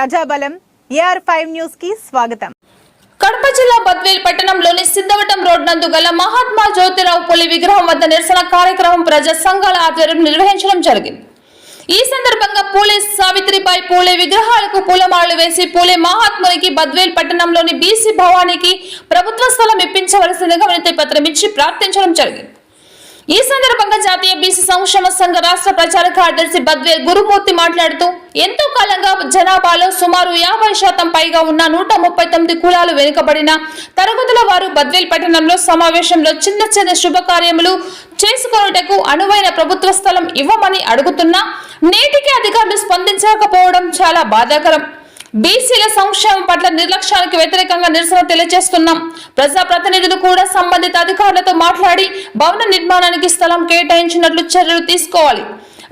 ప్రజాబలం AR five న్యూస్కి స్వాగతం. కడప జిల్లా బద్వేల్ పట్టణంలోని సిద్ధవటం రోడ్ నందు గల మహాత్మా జ్యోతిరావు పులి విగ్రహం వద్ద నిరసన కార్యక్రమం ప్రజా సంఘాల ఆధ్వర్యం నిర్వహించడం జరిగింది. ఈ సందర్భంగా పూలే సావిత్రిబాయి పూలే విగ్రహాలకు పూలమాలలు వేసి పూలే మహాత్మునికి బద్వేల్ పట్టణంలోని బీసీ భవానికి ప్రభుత్వ స్థలం ఇప్పించవలసిందిగా వినతి పత్రం ఇచ్చి ప్రార్థించడం జరిగింది. ఈ సందర్భంగా జాతీయ బీసీ సంక్షేమ సంఘ రాష్ట్ర ప్రచార కార్యదర్శి బద్వే గురుమూర్తి మాట్లాడుతూ ఎంతో కాలంగా జనాభాలో సుమారు యాభై శాతం పైగా ఉన్న నూట ముప్పై తొమ్మిది కులాలు వెనుకబడిన తరగతుల వారు బద్వేల్ పట్టణంలో సమావేశంలో చిన్న చిన్న శుభకార్యములు చేసుకొనుటకు అనువైన ప్రభుత్వ స్థలం ఇవ్వమని అడుగుతున్నా నేటికి అధికారులు స్పందించకపోవడం చాలా బాధాకరం. బీసీల సంక్షేమం పట్ల నిర్లక్ష్యానికి వ్యతిరేకంగా నిరసన తెలియజేస్తున్నాం. ప్రజా ప్రతినిధులు కూడా సంబంధిత అధికారులతో మాట్లాడి భవన నిర్మాణానికి స్థలం కేటాయించినట్లు చర్యలు తీసుకోవాలి.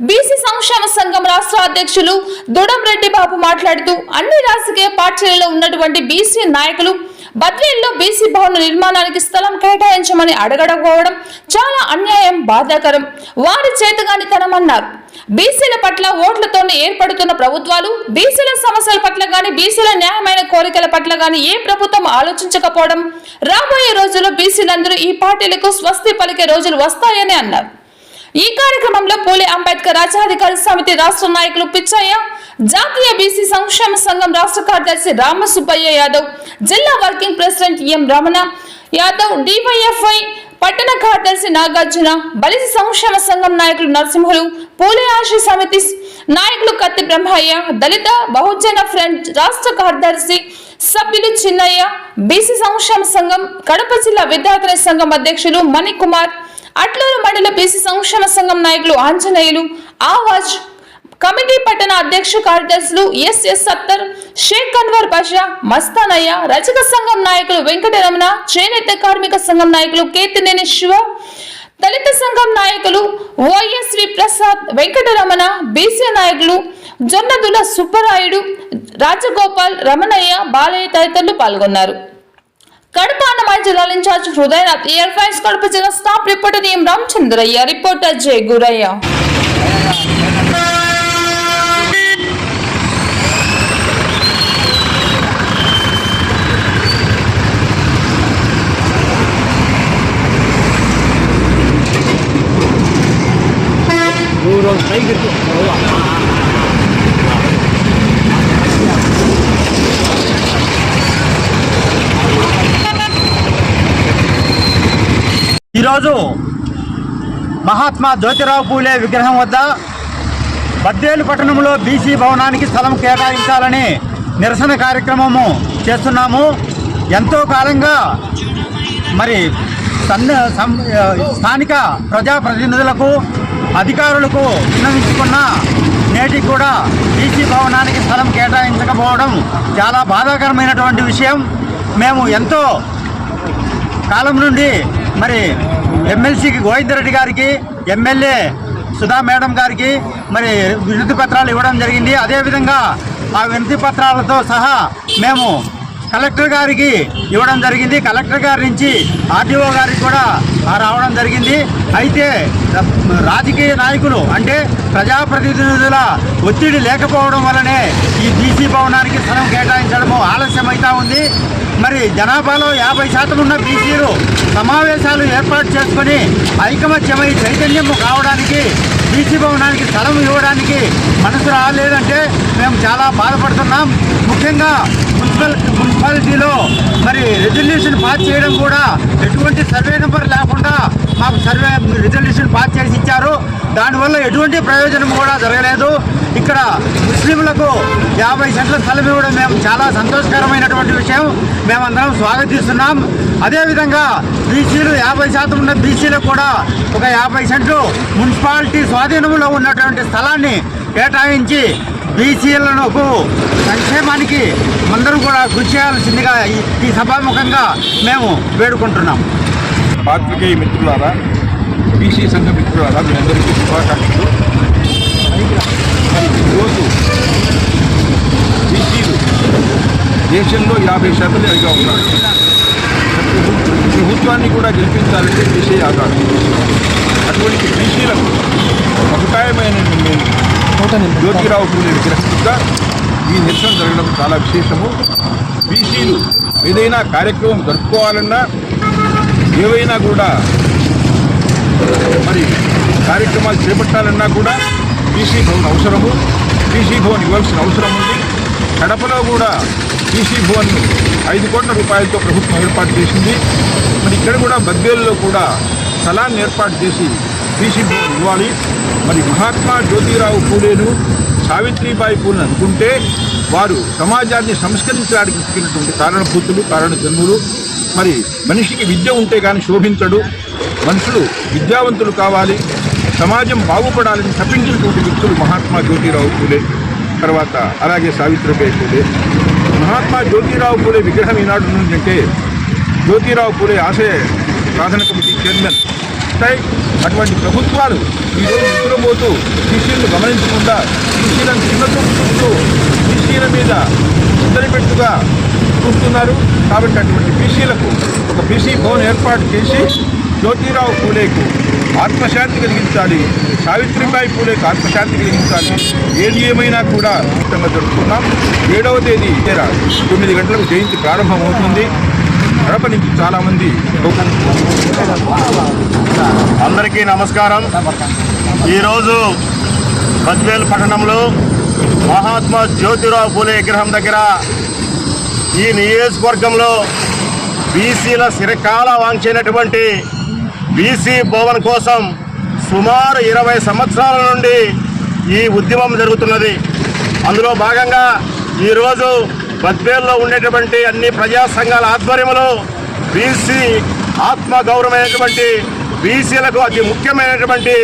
బీసీ సంక్షేమ సంఘం రాష్ట్ర అధ్యక్షులు దుడం రెడ్డి బాబు మాట్లాడుతూ అన్ని రాజకీయ పార్టీలలో ఉన్నటువంటి బీసీ నాయకులు బద్వేల్లో బీసీ భవన నిర్మాణానికి స్థలం కేటాయించమని అడగడకపోవడం చాలా అన్యాయం బాధాకరం. వారి చేతగానితనమన్నారు. బీసీల పట్ల ఓట్లతోనే ఏర్పడుతున్న ప్రభుత్వాలు బీసీల సమస్యల పట్ల గాని బీసీల న్యాయమైన కోరికల పట్ల గాని ఏ ప్రభుత్వం ఆలోచించకపోవడం? రాబోయే రోజుల్లో బీసీలందరూ ఈ పార్టీలకు స్వస్తి పలికే రోజులు వస్తాయని అన్నారు. ఈ కార్యక్రమంలో పూలే అంబేద్కర్ రాజ్యాధికారి సమితి రాష్ట్ర నాయకులు పిచ్చయ్య జాతీయ బీసీ సంక్షేమ సంఘం రాష్ట్ర కార్యదర్శి రామసుబ్బయ్య యాదవ్ జిల్లా working president M Ramana Yadav DYFI పట్టణ కార్యదర్శి నాగార్జున బలిసి సంక్షేమ సంఘం నాయకులు నరసింహులు పూలే ఆశి సమితి నాయకులు కత్తి బ్రహ్మయ్య దళిత బహుజన ఫ్రంట్ రాష్ట్ర కార్యదర్శి సభ్యులు చిన్నయ్య బీసీ సంక్షేమ సంఘం కడప జిల్లా విద్యార్థుల సంఘం అధ్యక్షులు మణికుమార్ అట్లూరు మండల బీసీ సంక్షేమ సంఘం నాయకులు ఆంజనేయులు ఆవాజ్ కమిటీ పట్టణ అధ్యక్ష కార్యదర్శులు ఎస్ఎస్ సత్తర్ షేక్ అన్వర్ బాషా మస్తానయ్య రచక సంఘం నాయకులు వెంకటరమణ చేనేత కార్మిక సంఘం నాయకులు కేతినేని శివ దళిత సంఘం నాయకులు ఓఎస్వి ప్రసాద్ వెంకటరమణ బీసీ నాయకులు జొన్నదుల సుబ్బరాయుడు రాజగోపాల్ రమణయ్య బాలయ్య తదితరులు పాల్గొన్నారు. కడప అన్నమయ్య జిల్లాల ఇన్ఛార్జ్ హృదయనాథ్ ఎయిర్ ఫైన్స్ కడప జిల్లా staff reporter M Ramachandraiah reporter Jai Gurayya. ఈరోజు మహాత్మా జ్యోతిరావు పూలే విగ్రహం వద్ద బద్దేలు పట్టణంలో బీసీ భవనానికి స్థలం కేటాయించాలని నిరసన కార్యక్రమము చేస్తున్నాము. ఎంతో కాలంగా మరి సం- స్థానిక ప్రజాప్రతినిధులకు అధికారులకు విన్నవించుకున్న నేటికి కూడా బీసీ భవనానికి స్థలం కేటాయించకపోవడం చాలా బాధాకరమైనటువంటి విషయం. మేము ఎంతో కాలం నుండి మరి ఎమ్మెల్సీకి గోవిందరెడ్డి గారికి ఎమ్మెల్యే సుధా మేడం గారికి మరి వినతి పత్రాలు ఇవ్వడం జరిగింది. అదేవిధంగా ఆ వినతి పత్రాలతో సహా మేము కలెక్టర్ గారికి ఇవ్వడం జరిగింది. కలెక్టర్ గారి నుంచి ఆర్టీఓ గారికి కూడా రావడం జరిగింది. అయితే రాజకీయ నాయకులు అంటే ప్రజాప్రతినిధుల ఒత్తిడి లేకపోవడం వల్లనే ఈ బీసీ భవనానికి స్థలం కేటాయించడము ఆలస్యమైతా ఉంది. మరి జనాభాలో యాభై శాతం ఉన్న బీసీలు సమావేశాలు ఏర్పాటు చేసుకొని ఐకమత్యమై చైతన్యం కావడానికి బీసీ భవనానికి స్థలం ఇవ్వడానికి మనసు రాలేదంటే మేము చాలా బాధపడుతున్నాం. ముఖ్యంగా మున్సిపల్ మున్సిపాలిటీలో మరి రెజల్యూషన్ పాస్ చేయడం కూడా ఎటువంటి సర్వే నెంబర్ లేకుండా మాకు సర్వే రిజల్యూషన్ పాస్ చేసి ఇచ్చారు. దానివల్ల ఎటువంటి ప్రయోజనం కూడా జరగలేదు. ఇక్కడ ముస్లింలకు యాభై సెంట్ల స్థలం ఇవ్వడం మేము చాలా సంతోషకరమైనటువంటి విషయం. మేమందరం స్వాగతిస్తున్నాం. అదేవిధంగా బీసీలు యాభై శాతం ఉన్న బీసీలకు కూడా ఒక యాభై సెంట్లు మున్సిపాలిటీ స్వాధీనంలో ఉన్నటువంటి స్థలాన్ని కేటాయించి బీసీలకు సంక్షేమానికి అందరూ కూడా కృషి చేయాల్సిందిగా ఈ- సభాముఖంగా మేము వేడుకుంటున్నాం. పాత్రికేయ మిత్రులారా బీసీ సంఘ మిత్రులారా మీ అందరికీ శుభాకాంక్షలు. మరి ఈరోజు బీసీలు దేశంలో యాభై శాతం అడిగా ఉన్నారు. ప్రభుత్వాన్ని కూడా గెలిపించాలంటే బీసీ ఆధారం. అటువంటి బీసీలకు అభిప్రాయమైన జ్యోతిరావు పూలే విగ్రహంగా ఈ నిరసన జరగడం చాలా విశేషము. బీసీలు ఏదైనా కార్యక్రమం జరుపుకోవాలన్నా ఏవైనా కూడా మరి కార్యక్రమాలు చేపట్టాలన్నా కూడా బీసీ భవన్ అవసరము. బీసీ భవన్ ఇవ్వాల్సిన అవసరం ఉంది. కడపలో కూడా బీసీ భవన్ ఐదు కోట్ల రూపాయలతో ప్రభుత్వం ఏర్పాటు చేసింది. మరి ఇక్కడ కూడా బద్వేలులో కూడా స్థలాన్ని ఏర్పాటు చేసి బీసీ ఇవ్వాలి. మరి మహాత్మా జ్యోతిరావు పూలేను సావిత్రిబాయి పూలను అనుకుంటే వారు సమాజాన్ని సంస్కరించడానికి పుట్టినటువంటి కారణభూతులు కారణజన్ములు. మరి మనిషికి విద్య ఉంటే కానీ శోభించడు. మనుషులు విద్యావంతులు కావాలి. సమాజం బాగుపడాలని తప్పించినటువంటి వ్యక్తులు మహాత్మా జ్యోతిరావు పూలే. తర్వాత అలాగే సావిత్రిబాయి పూలే. మహాత్మా జ్యోతిరావు పూలే విగ్రహం ఈనాడు నుండంటే జ్యోతిరావు పూలే ఆశయ సాధన కమిటీ చైర్మన్. అటువంటి ప్రభుత్వాలు ఈరోజు నిద్రపోతూ బీసీలను గమనించకుండా బీసీలను చిన్న చూపుతూ బీసీల మీద పెట్టుగా చూస్తున్నారు కాబట్టి అటువంటి బీసీలకు ఒక బీసీ భవన్ ఏర్పాటు చేసి జ్యోతిరావు పూలేకు ఆత్మశాంతి కలిగించాలి సావిత్రిబాయి పూలేకు ఆత్మశాంతి కలిగించాలి. ఏది ఏమైనా కూడా ఇష్టంగా జరుపుకున్నాం ఏడవ తేదీ ఇతర తొమ్మిది గంటలకు జయంతి ప్రారంభమవుతుంది. కడప నుంచి చాలామంది అందరికీ నమస్కారం. ఈరోజు బద్వేల్ పట్టణంలో మహాత్మా జ్యోతిరావు పూలే విగ్రహం దగ్గర ఈ నియోజకవర్గంలో బీసీల సిరకాల వాంఛైనటువంటి బీసీ భవన్ కోసం సుమారు ఇరవై సంవత్సరాల నుండి ఈ ఉద్యమం జరుగుతున్నది. అందులో భాగంగా ఈరోజు బద్వేల్లో ఉండేటువంటి అన్ని ప్రజా సంఘాల ఆధ్వర్యంలో బీసీ ఆత్మ గౌరవమైనటువంటి బీసీలకు అతి ముఖ్యమైనటువంటి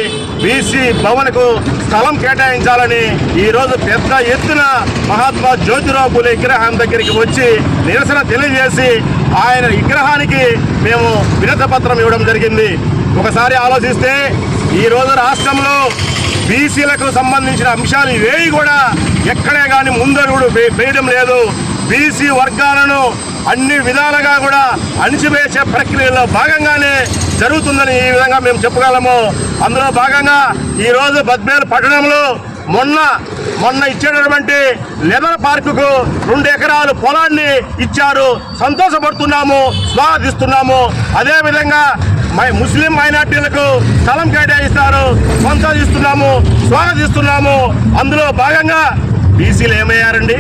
బీసీ భవన్కు స్థలం కేటాయించాలని ఈరోజు పెద్ద ఎత్తున మహాత్మా జ్యోతిరావు పూలే విగ్రహం దగ్గరికి వచ్చి నిరసన తెలియజేసి ఆయన విగ్రహానికి మేము వినత పత్రం ఇవ్వడం జరిగింది. ఒకసారి ఆలోచిస్తే ఈరోజు రాష్ట్రంలో బీసీలకు సంబంధించిన అంశాలు ఇవేవి కూడా ఎక్కడే కానీ ముందరుడు వేయడం లేదు. బీసీ వర్గాలను అన్ని విధాలుగా కూడా అణిచివేసే ప్రక్రియలో భాగంగానే జరుగుతుందని ఈ విధంగా మేము చెప్పగలము అందులో భాగంగా ఈరోజు బద్మేలు పట్టణంలో మొన్న మొన్న ఇచ్చేటటువంటి లెదర్ పార్కుకు రెండు ఎకరాలు పొలాన్ని ఇచ్చారు. సంతోషపడుతున్నాము స్వాగతిస్తున్నాము. అదేవిధంగా మై ముస్లిం మైనార్టీలకు స్థలం కేటాయిస్తారు సంతోషిస్తున్నాము స్వాగతిస్తున్నాము. అందులో భాగంగా బీసీలు ఏమయ్యారండి?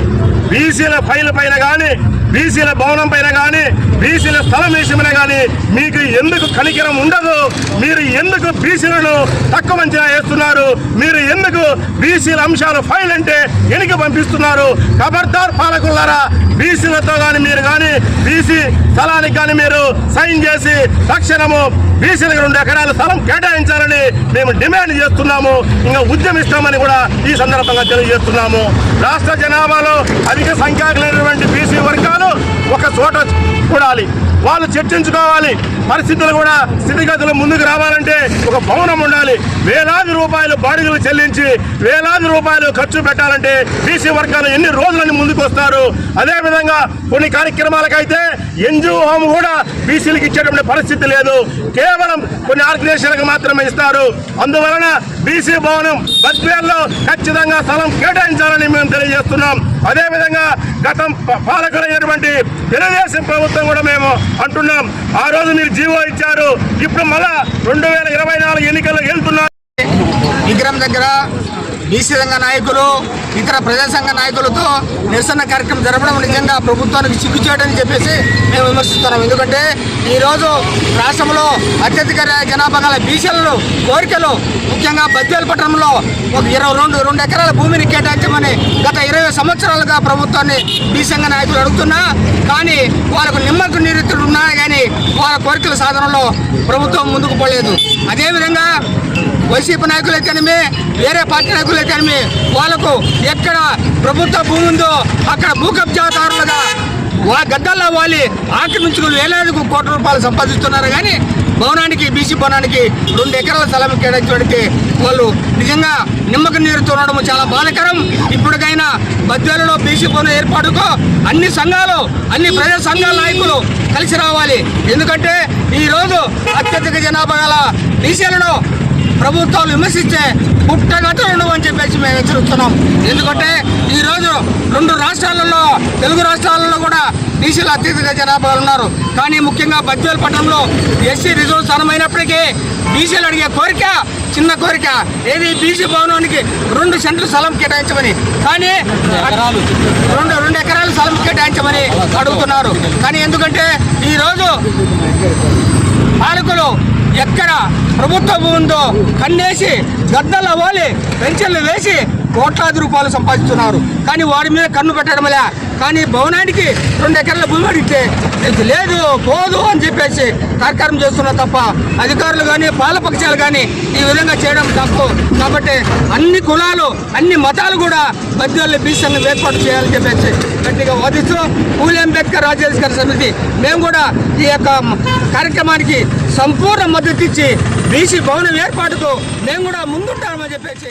బీసీల ఫైల్ పైన కానీ బీసీల భవనం పైన కానీ బీసీల స్థలం విషయమైన కానీ మీకు ఎందుకు కనికరం ఉండదు? మీరు ఎందుకు బీసీలను తక్కువ అంచనా వేస్తున్నారు మీరు ఎందుకు బీసీల అంశాలు ఫైల్ అంటే వెనుక పంపిస్తున్నారు? ఖబర్దార్ పాలకులారా బీసీలతో కానీ మీరు కానీ బీసీ స్థలానికి కానీ మీరు సైన్ చేసి తక్షణము బీసీలకు రెండు ఎకరాల స్థలం కేటాయించాలని మేము డిమాండ్ చేస్తున్నాము ఇంకా ఉద్యమిస్తామని కూడా ఈ సందర్భంగా తెలియజేస్తున్నాము. రాష్ట్ర జనాభాలో అధిక సంఖ్యాకులైనటువంటి బీసీ వర్గాలు ఒక చోట కూడాలి వాళ్ళు చర్చించుకోవాలి. పరిస్థితులు కూడా స్థితిగతులు ముందుకు రావాలంటే ఒక భవనం ఉండాలి. వేలాది రూపాయలు బాడిగలు చెల్లించి వేలాది రూపాయలు ఖర్చు పెట్టాలంటే బీసీ వర్గాలు ఎన్ని రోజులని ముందుకు వస్తారు అదేవిధంగా కొన్ని కార్యక్రమాలకైతే ఎన్జిఓ హోమ్ కూడా బీసీలకు ఇచ్చేటువంటి పరిస్థితి లేదు. కేవలం కొన్ని ఆర్గనైజేషన్లకు మాత్రమే ఇస్తారు. అందువలన బీసీ భవనం బద్వేల్లో ఖచ్చితంగా స్థలం కేటాయించాలని మేము తెలియజేస్తున్నాం. అదేవిధంగా గతం పాలకులైనటువంటి తెలుగుదేశం ప్రభుత్వం కూడా మేము అంటున్నాం. ఆ రోజు మీరు జీవో ఇచ్చారు. ఇప్పుడు మళ్ళా రెండు వేల ఇరవై నాలుగు ఎన్నికల్లో వెళ్తున్నారు విగ్రహం దగ్గర బీసీ రంగ నాయకులు ఇతర ప్రజా సంఘ నాయకులతో నిరసన కార్యక్రమం జరపడం నిజంగా ప్రభుత్వానికి సిగ్గుచేయడని చెప్పేసి మేము విమర్శిస్తున్నాం. ఎందుకంటే ఈరోజు రాష్ట్రంలో అత్యధిక జనాభా గల బీసీలలో కోరికలు ముఖ్యంగా బద్దెల పట్టణంలో ఒక ఇరవై రెండు రెండు ఎకరాల భూమిని కేటాయించమని గత ఇరవై సంవత్సరాలుగా ప్రభుత్వాన్ని బీసీ నాయకులు అడుగుతున్నా కానీ వాళ్ళకు నిమ్మకు నిరుతులు ఉన్నాయి కానీ వాళ్ళ కోరికల సాధనలో ప్రభుత్వం ముందుకు పోలేదు. అదేవిధంగా వైసీపీ నాయకులే కానీ వేరే పార్టీ నాయకులు కానీ వాళ్ళకు ఎక్కడ ప్రభుత్వ భూమి ఉందో అక్కడ భూ కబ్జాదారులుగా వా గద్దల్లో వాలి ఆక్రమించుకుని వేలాది కోట్ల రూపాయలు సంపాదిస్తున్నారు కానీ భవనానికి బీసీ భవనానికి రెండు ఎకరాల స్థలం కేటాయించడానికి వాళ్ళు నిజంగా నిమ్మక నీరు చూడడం చాలా బాధకరం. ఇప్పటికైనా బద్వేలలో బీసీ భవనం ఏర్పాటుకు అన్ని సంఘాలు అన్ని ప్రజా సంఘాల నాయకులు కలిసి రావాలి. ఎందుకంటే ఈరోజు అత్యధిక జనాభా గల బీసీలను ప్రభుత్వాలు విమర్శిస్తే పుట్టగట్టు ఉండవు అని చెప్పేసి మేము హెచ్చరిస్తున్నాం. ఎందుకంటే ఈరోజు రెండు రాష్ట్రాలలో తెలుగు రాష్ట్రాలలో కూడా బీసీలు అత్యధిక జనాభా ఉన్నారు. కానీ ముఖ్యంగా బద్వేల్ పట్టణంలో ఎస్సీ రిజర్వ్ స్థానం అయినప్పటికీ బీసీలు అడిగే కోరిక చిన్న కోరిక ఏది బీసీ భవనానికి రెండు సెంట్లు స్థలం కేటాయించమని. కానీ రెండు రెండు ఎకరాల స్థలం కేటాయించమని అడుగుతున్నారు. కానీ ఎందుకంటే ఈరోజు పాలకులు ఎక్కడ ప్రభుత్వ ఉందో కన్నేసి గద్దల వాలి పెన్షన్లు వేసి కోట్లాది రూపాయలు సంపాదిస్తున్నారు. కానీ వాడి మీద కన్ను పెట్టడం లే కానీ భవనానికి రెండు ఎకరాల భూమి అడిగితే ఇది లేదు పోదు అని చెప్పేసి కార్యక్రమం చేస్తున్నా తప్ప అధికారులు కానీ పాలపక్షాలు కానీ ఈ విధంగా చేయడం తప్పు. కాబట్టి అన్ని కులాలు అన్ని మతాలు కూడా బద్దెల్ని బీసీలను ఏర్పాటు చేయాలని చెప్పేసి గట్టిగా వాదిస్తూ పూలి అంబేద్కర్ రాజ్యాధికార సమితి మేము కూడా ఈ యొక్క కార్యక్రమానికి సంపూర్ణ మద్దతు ఇచ్చి బీసీ భవనం ఏర్పాటుకు మేము కూడా ముందుంటామని చెప్పేసి